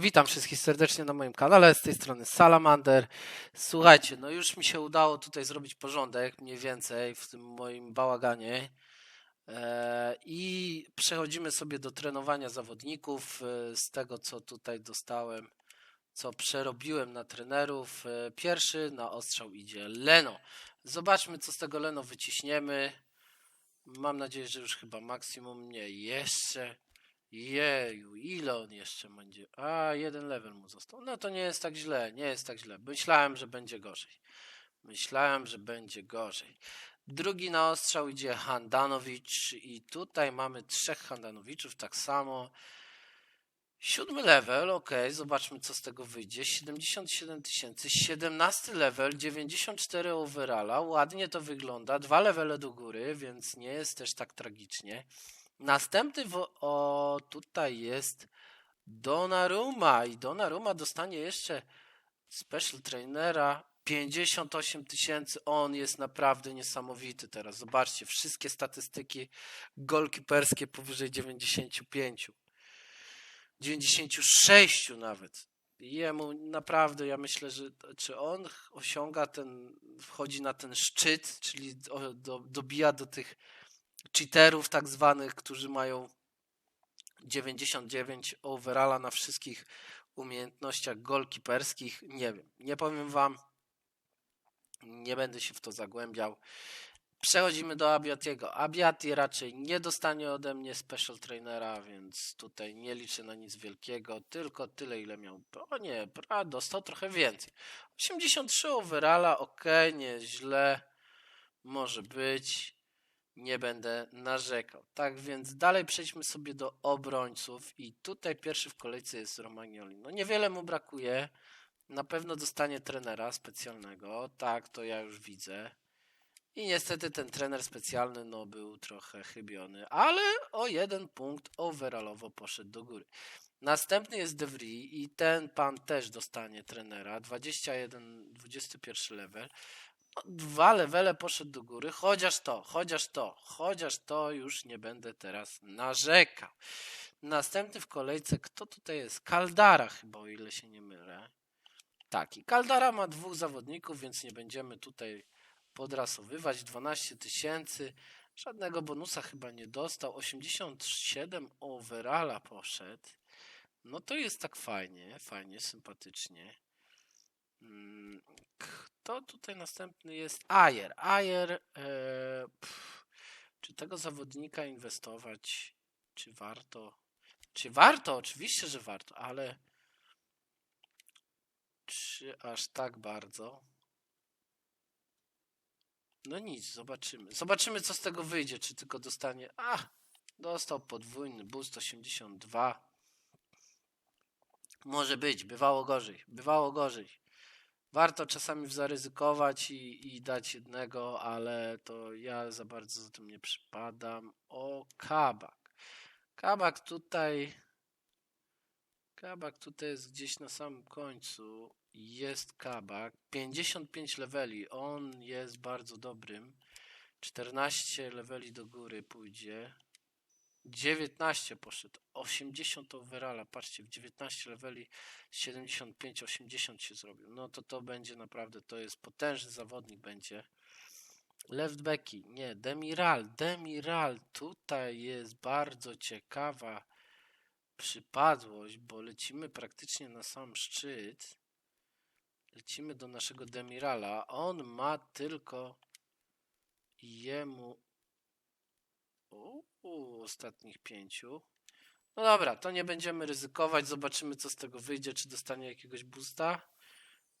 Witam wszystkich serdecznie na moim kanale, z tej strony Salamander. Słuchajcie, no już mi się udało tutaj zrobić porządek, mniej więcej w tym moim bałaganie. E, I przechodzimy sobie do trenowania zawodników e, z tego, co tutaj dostałem, co przerobiłem na trenerów. E, Pierwszy na ostrzał idzie Leno. Zobaczmy, co z tego Leno wyciśniemy. Mam nadzieję, że już chyba maksimum nie. Jeszcze. Jeju, ile on jeszcze będzie? A, jeden level mu został. No to nie jest tak źle, nie jest tak źle. Myślałem, że będzie gorzej. Myślałem, że będzie gorzej. Drugi na ostrzał idzie Handanowicz i tutaj mamy trzech Handanowiczów tak samo. Siódmy level, ok, zobaczmy co z tego wyjdzie. 77 tysięcy, 17 level, 94 overalla, ładnie to wygląda. Dwa levele do góry, więc nie jest też tak tragicznie. Następny w, o tutaj jest Donnarumma i Donnarumma dostanie jeszcze special trainera 58 tysięcy. On jest naprawdę niesamowity teraz. Zobaczcie, wszystkie statystyki golkiperskie powyżej 95. 96 nawet. Jemu naprawdę, ja myślę, że czy on osiąga ten, wchodzi na ten szczyt, czyli do, do, dobija do tych cheaterów tak zwanych, którzy mają 99 overalla na wszystkich umiejętnościach golkiperskich. Nie wiem, nie powiem wam. Nie będę się w to zagłębiał. Przechodzimy do Abiatiego. Abiati raczej nie dostanie ode mnie special trainera, więc tutaj nie liczę na nic wielkiego, tylko tyle ile miał. O nie, dostał trochę więcej. 83 overalla, ok, nie źle. Może być nie będę narzekał. Tak więc dalej przejdźmy sobie do obrońców i tutaj pierwszy w kolejce jest Romagnoli. No niewiele mu brakuje. Na pewno dostanie trenera specjalnego. Tak, to ja już widzę. I niestety ten trener specjalny no był trochę chybiony, ale o jeden punkt overallowo poszedł do góry. Następny jest De Vries i ten pan też dostanie trenera. 21, 21 level. Dwa levele poszedł do góry, chociaż to, chociaż to, chociaż to już nie będę teraz narzekał. Następny w kolejce, kto tutaj jest? Kaldara chyba, o ile się nie mylę. Tak, i Kaldara ma dwóch zawodników, więc nie będziemy tutaj podrasowywać. 12 tysięcy, żadnego bonusa chyba nie dostał. 87 overalla poszedł. No to jest tak fajnie, fajnie, sympatycznie. Mm, Kto tutaj następny jest? Ajer. Ajer. E, czy tego zawodnika inwestować? Czy warto? Czy warto? Oczywiście, że warto, ale czy aż tak bardzo? No nic, zobaczymy. Zobaczymy, co z tego wyjdzie. Czy tylko dostanie. A, dostał podwójny boost 82. Może być, bywało gorzej. Bywało gorzej. Warto czasami zaryzykować i, i dać jednego, ale to ja za bardzo za tym nie przypadam. O, kabak. Kabak tutaj. Kabak tutaj jest gdzieś na samym końcu. Jest kabak. 55 leveli. On jest bardzo dobrym. 14 leveli do góry pójdzie. 19 poszedł. 80 overalla. Patrzcie, w 19 leveli 75-80 się zrobił. No to to będzie naprawdę, to jest potężny zawodnik będzie. Left backi, nie, Demiral, Demiral, tutaj jest bardzo ciekawa przypadłość, bo lecimy praktycznie na sam szczyt. Lecimy do naszego Demirala. On ma tylko jemu ostatnich pięciu. No dobra, to nie będziemy ryzykować. Zobaczymy, co z tego wyjdzie. Czy dostanie jakiegoś boosta?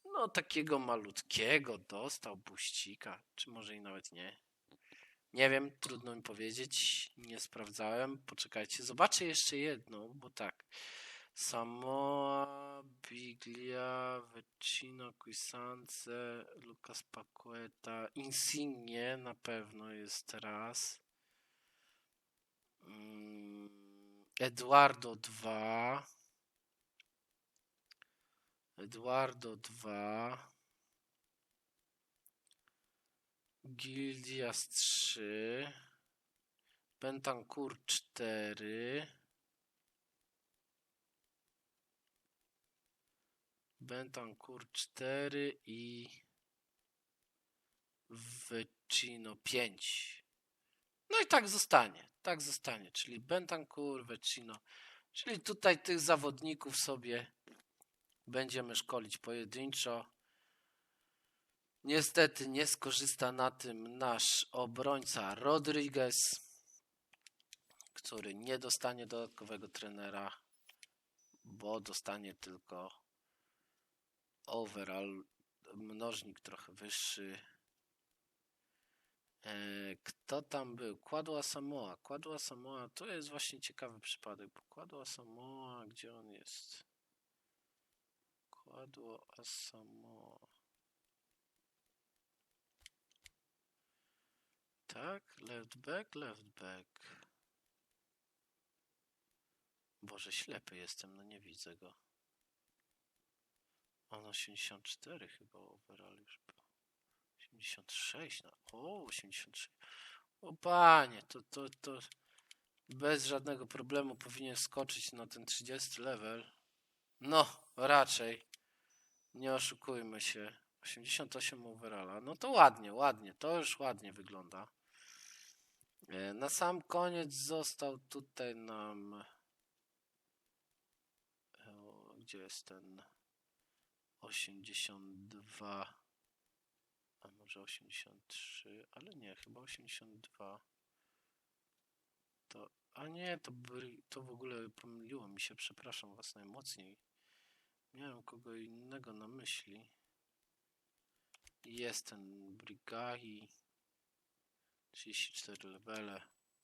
No, takiego malutkiego dostał buścika. Czy może i nawet nie? Nie wiem, trudno mi powiedzieć. Nie sprawdzałem. Poczekajcie, zobaczę jeszcze jedną, bo tak. Samoa, Biglia, Vecino, Cuisance, Lucas Paqueta, Insigne na pewno jest raz. Mm, Eduardo 2. Eduardo 2. Gildias 3. Bentancur 4. Bentancur 4 i Vecino 5. No i tak zostanie. Tak zostanie. Czyli Bentancur, Vecino. Czyli tutaj tych zawodników sobie będziemy szkolić pojedynczo. Niestety nie skorzysta na tym nasz obrońca Rodriguez, który nie dostanie dodatkowego trenera, bo dostanie tylko overall, mnożnik trochę wyższy. E, Kto tam był? Kładła Samoa. Kładła Samoa to jest właśnie ciekawy przypadek, Kładła Samoa, gdzie on jest? Kładło Asamoa. Tak, left back, left back. Boże, ślepy jestem, no nie widzę go. On 84 chyba overall już był. 86, no. O, 86. O panie, to, to, to bez żadnego problemu powinien skoczyć na ten 30 level. No, raczej. Nie oszukujmy się. 88 overalla. No to ładnie, ładnie. To już ładnie wygląda. E, Na sam koniec został tutaj nam. O, gdzie jest ten 82? A może 83? Ale nie, chyba 82. To. A nie, to, to w ogóle pomyliło mi się. Przepraszam Was najmocniej. Miałem kogo innego na myśli. Jest ten Brigagi. 34 levele.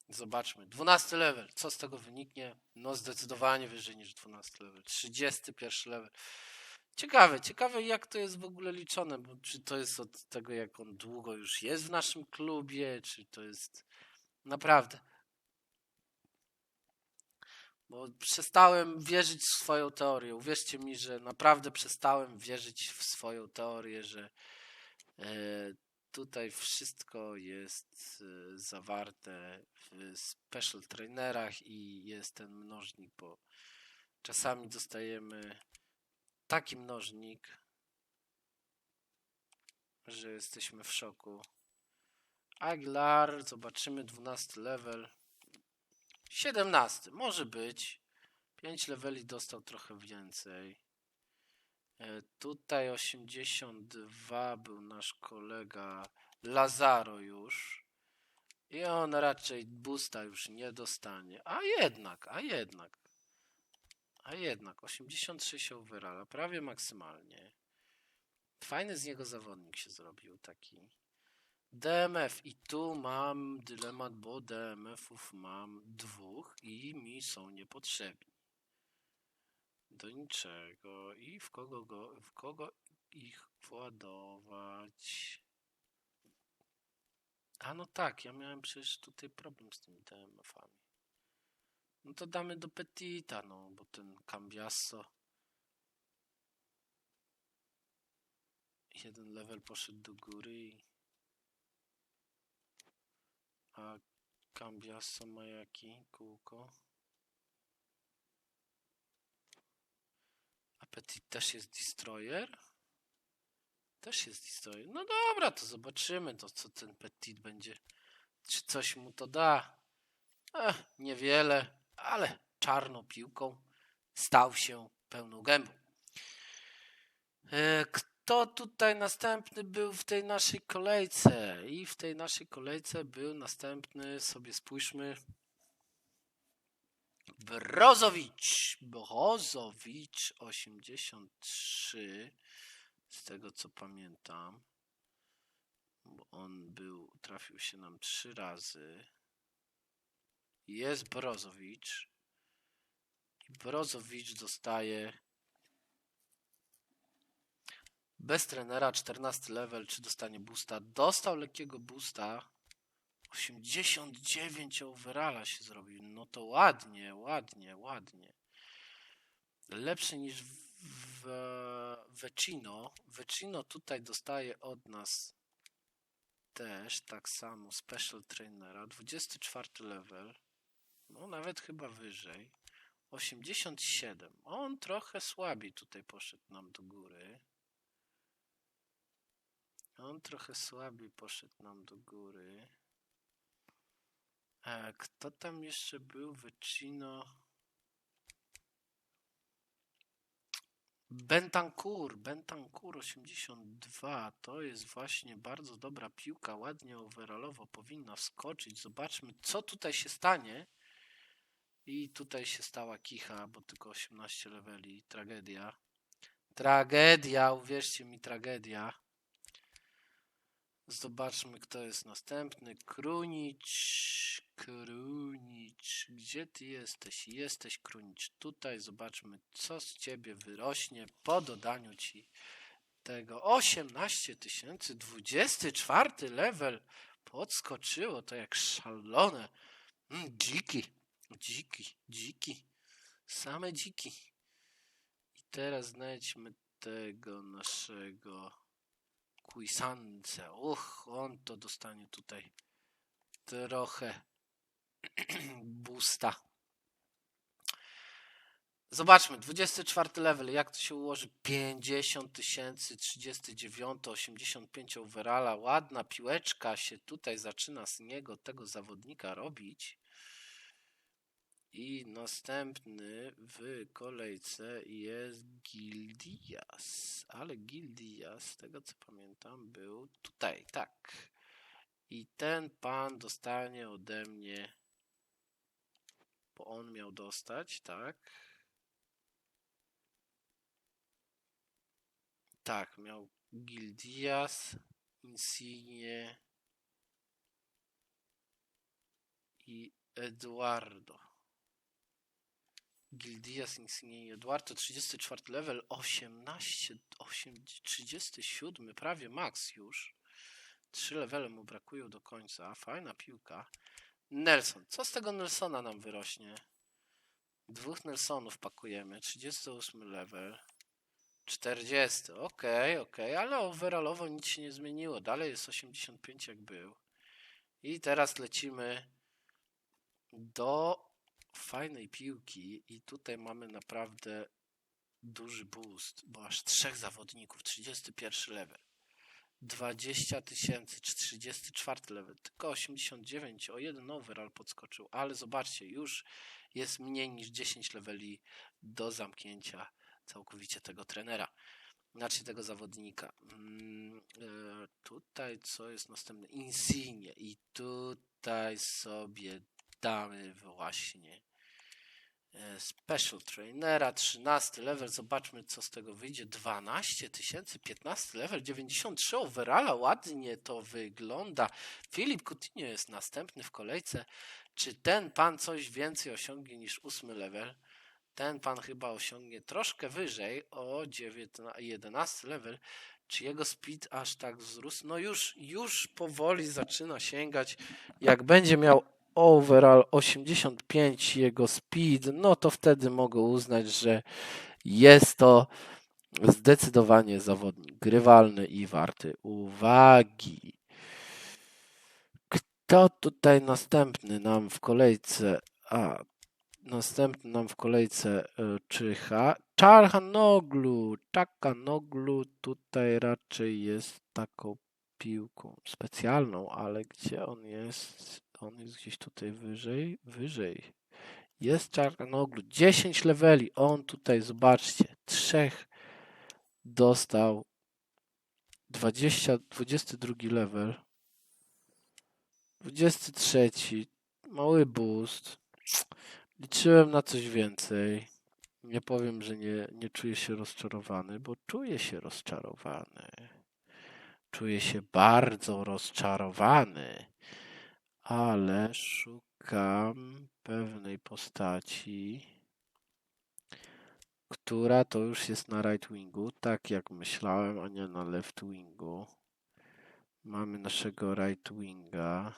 Zobaczmy. 12 level. Co z tego wyniknie? No zdecydowanie wyżej niż 12 level. 31 level. Ciekawe, ciekawe jak to jest w ogóle liczone, bo czy to jest od tego jak on długo już jest w naszym klubie, czy to jest naprawdę. Bo przestałem wierzyć w swoją teorię. Uwierzcie mi, że naprawdę przestałem wierzyć w swoją teorię, że e, tutaj wszystko jest e, zawarte w special trainerach i jest ten mnożnik, bo czasami dostajemy taki mnożnik, że jesteśmy w szoku. Aguilar, zobaczymy 12 level. 17, może być. 5 leveli dostał trochę więcej. E, Tutaj 82 był nasz kolega Lazaro już. I on raczej boosta już nie dostanie. A jednak, a jednak. A jednak 86 overalla, prawie maksymalnie. Fajny z niego zawodnik się zrobił taki. DMF i tu mam dylemat, bo DMF-ów mam dwóch i mi są niepotrzebni. Do niczego i w kogo, go, w kogo ich władować. A no tak, ja miałem przecież tutaj problem z tymi DMF-ami. No to damy do Petita, no, bo ten Cambiasso. Jeden level poszedł do góry i... A Cambiasso ma jaki kółko? A Petit też jest Destroyer? Też jest Destroyer. No dobra, to zobaczymy, to co ten Petit będzie. Czy coś mu to da? Ech, niewiele, ale czarną piłką stał się pełną gębą. E, Kto tutaj następny był w tej naszej kolejce? I w tej naszej kolejce był następny, sobie spójrzmy, Brozowicz. Brozowicz 83, z tego co pamiętam, bo on był, trafił się nam trzy razy. Jest Brozowicz. I Brozowicz dostaje bez trenera 14 level, czy dostanie boosta? Dostał lekkiego boosta. 89 overalla się zrobił. No to ładnie, ładnie, ładnie. Lepszy niż w Vecino. Vecino tutaj dostaje od nas też tak samo special trainera. 24 level. No nawet chyba wyżej. 87. On trochę słabiej tutaj poszedł nam do góry. On trochę słabiej poszedł nam do góry. E, kto tam jeszcze był? Wycino. Bentancur, Bentancur 82. To jest właśnie bardzo dobra piłka. Ładnie overallowo powinna wskoczyć. Zobaczmy, co tutaj się stanie. I tutaj się stała kicha, bo tylko 18 leveli. Tragedia. Tragedia, uwierzcie mi, tragedia. Zobaczmy, kto jest następny. Krunicz. Krunicz. Gdzie ty jesteś? Jesteś Krunicz. Tutaj zobaczmy, co z ciebie wyrośnie po dodaniu ci tego 18 tysięcy. 24 level. Podskoczyło to jak szalone. Mm, dziki. Dziki. Dziki. Same dziki. I teraz znajdźmy tego naszego Kuisance. Uch, on to dostanie tutaj trochę busta. Zobaczmy, 24 level, jak to się ułoży? 50 tysięcy, 39, 85 overalla, ładna piłeczka się tutaj zaczyna z niego, tego zawodnika robić. I następny w kolejce jest Gildias. Ale Gildias, z tego co pamiętam, był tutaj, tak. I ten pan dostanie ode mnie, bo on miał dostać, tak. Tak, miał Gildias, Insigne i Eduardo. Gildias Insigne i Eduardo, 34 level, 18, 8, 37, prawie max już. Trzy levele mu brakują do końca. Fajna piłka. Nelson. Co z tego Nelsona nam wyrośnie? Dwóch Nelsonów pakujemy. 38 level. 40. Ok, ok, ale overallowo nic się nie zmieniło. Dalej jest 85 jak był. I teraz lecimy do fajnej piłki i tutaj mamy naprawdę duży boost, bo aż trzech zawodników, 31 level. 20 tysięcy, 34 level, tylko 89, o jeden overall podskoczył, ale zobaczcie, już jest mniej niż 10 leveli do zamknięcia całkowicie tego trenera, znaczy tego zawodnika. Mm, e, tutaj co jest następne? Insigne i tutaj sobie właśnie e, Special Trainera, 13 level, zobaczmy co z tego wyjdzie, 12 tysięcy, 15 level, 93 overalla, ładnie to wygląda. Filip Coutinho jest następny w kolejce. Czy ten pan coś więcej osiągnie niż 8 level? Ten pan chyba osiągnie troszkę wyżej, o 19, 11 level. Czy jego speed aż tak wzrósł? No już, już powoli zaczyna sięgać. Jak będzie miał overall 85 jego speed, no to wtedy mogę uznać, że jest to zdecydowanie zawodnik grywalny i warty uwagi. Kto tutaj następny nam w kolejce? A, następny nam w kolejce e, czyha. Czarhanoglu. Czarhanoglu tutaj raczej jest taką piłką specjalną, ale gdzie on jest? On jest gdzieś tutaj wyżej, wyżej. Jest Czarnoglu, 10 leveli. On tutaj, zobaczcie, trzech dostał 20, 22 level. 23. Mały boost. Liczyłem na coś więcej. Nie powiem, że nie, nie czuję się rozczarowany, bo czuję się rozczarowany. Czuję się bardzo rozczarowany ale szukam pewnej postaci, która to już jest na right wingu, tak jak myślałem, a nie na left wingu. Mamy naszego right winga.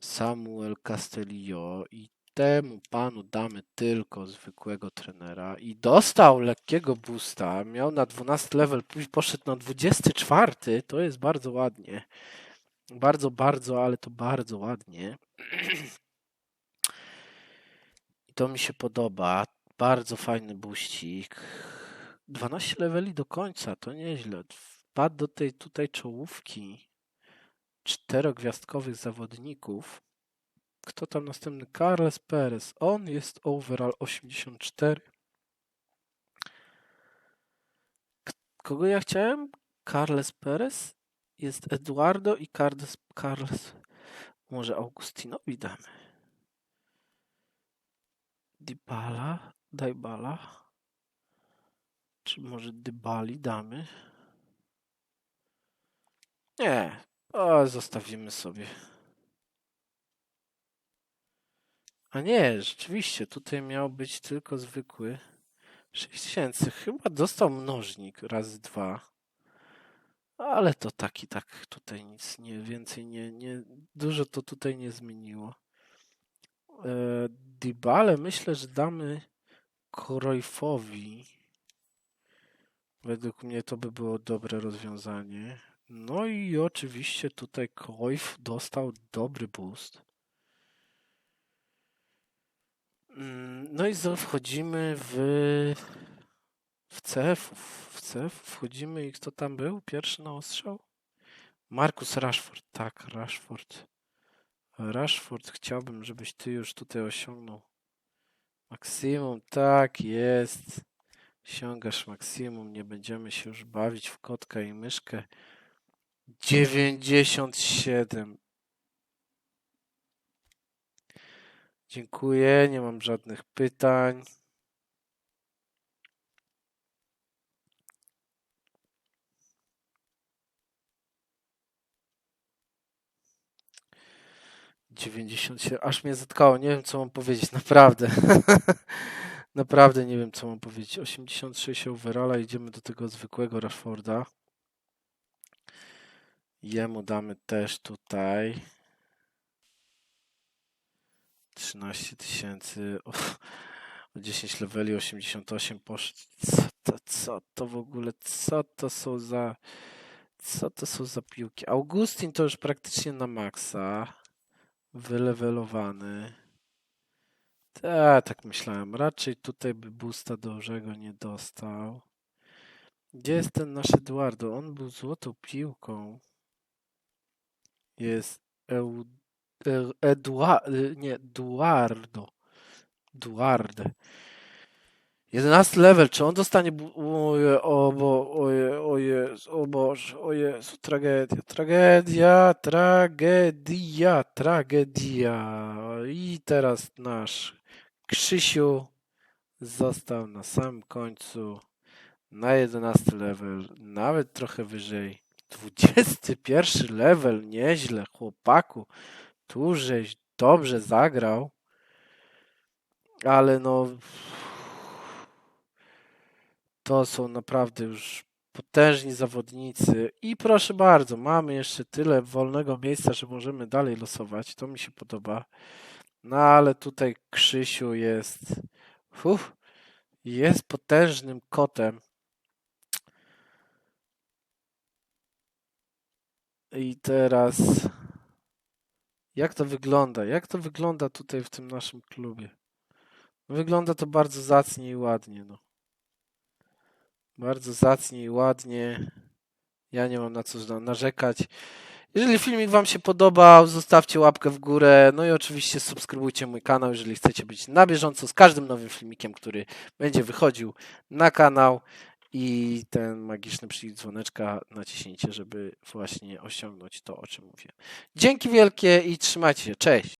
Samuel Castellio i temu panu damy tylko zwykłego trenera i dostał lekkiego boosta, miał na 12 level, później poszedł na 24, to jest bardzo ładnie. Bardzo, bardzo, ale to bardzo ładnie. I to mi się podoba. Bardzo fajny buścik. 12 leveli do końca, to nieźle. Wpadł do tej tutaj czołówki czterogwiazdkowych zawodników. Kto tam następny? Carles Perez. On jest overall 84. K- Kogo ja chciałem? Carles Perez? Jest Eduardo i Carles, Carles. Może Augustinowi damy. Dybala? Dybala? Czy może Dybali damy? Nie. O, zostawimy sobie. A nie, rzeczywiście, tutaj miał być tylko zwykły 6000. Chyba dostał mnożnik razy dwa. Ale to taki, tak, tutaj nic nie, więcej nie, nie, dużo to tutaj nie zmieniło. E, Dybale myślę, że damy Krojfowi. Według mnie to by było dobre rozwiązanie. No i oczywiście tutaj Krojf dostał dobry boost. Mm, No i wchodzimy w, w CF. W CF wchodzimy i kto tam był? Pierwszy na ostrzał? Markus Rashford. Tak, Rashford. Rashford, chciałbym, żebyś ty już tutaj osiągnął maksimum. Tak, jest. Osiągasz maksimum. Nie będziemy się już bawić w kotka i myszkę. 97. Dziękuję, nie mam żadnych pytań. Dziewięćdziesiąt się, aż mnie zatkało, nie wiem co mam powiedzieć, naprawdę. naprawdę nie wiem co mam powiedzieć. 86 overalla, idziemy do tego zwykłego Rashforda. Jemu damy też tutaj 13 tysięcy. O, o 10 leveli, 88 poszedł. Co to, co to w ogóle, co to są za, co to są za piłki? Augustin to już praktycznie na maksa. Wylewelowany. Tak, tak myślałem. Raczej tutaj by boosta dużego nie dostał. Gdzie jest ten nasz Eduardo? On był złotą piłką. Jest E- Edua, y, nie, Duardo. Duarde. 11 level, czy on dostanie. Oje, o, bo, oje, o Jezu, o Boże, o Jezu, tragedia, tragedia, tragedia, tragedia. I teraz nasz Krzysiu został na samym końcu na 11 level, nawet trochę wyżej. 21 level, nieźle, chłopaku. Tu żeś dobrze zagrał, ale no to są naprawdę już potężni zawodnicy i proszę bardzo, mamy jeszcze tyle wolnego miejsca, że możemy dalej losować, to mi się podoba. No ale tutaj Krzysiu jest uff, jest potężnym kotem. I teraz jak to wygląda? Jak to wygląda tutaj w tym naszym klubie? Wygląda to bardzo zacnie i ładnie, no. Bardzo zacnie i ładnie. Ja nie mam na co narzekać. Jeżeli filmik Wam się podobał, zostawcie łapkę w górę. No i oczywiście subskrybujcie mój kanał, jeżeli chcecie być na bieżąco z każdym nowym filmikiem, który będzie wychodził na kanał. I ten magiczny przycisk dzwoneczka naciśnijcie, żeby właśnie osiągnąć to, o czym mówię. Dzięki wielkie i trzymajcie się. Cześć!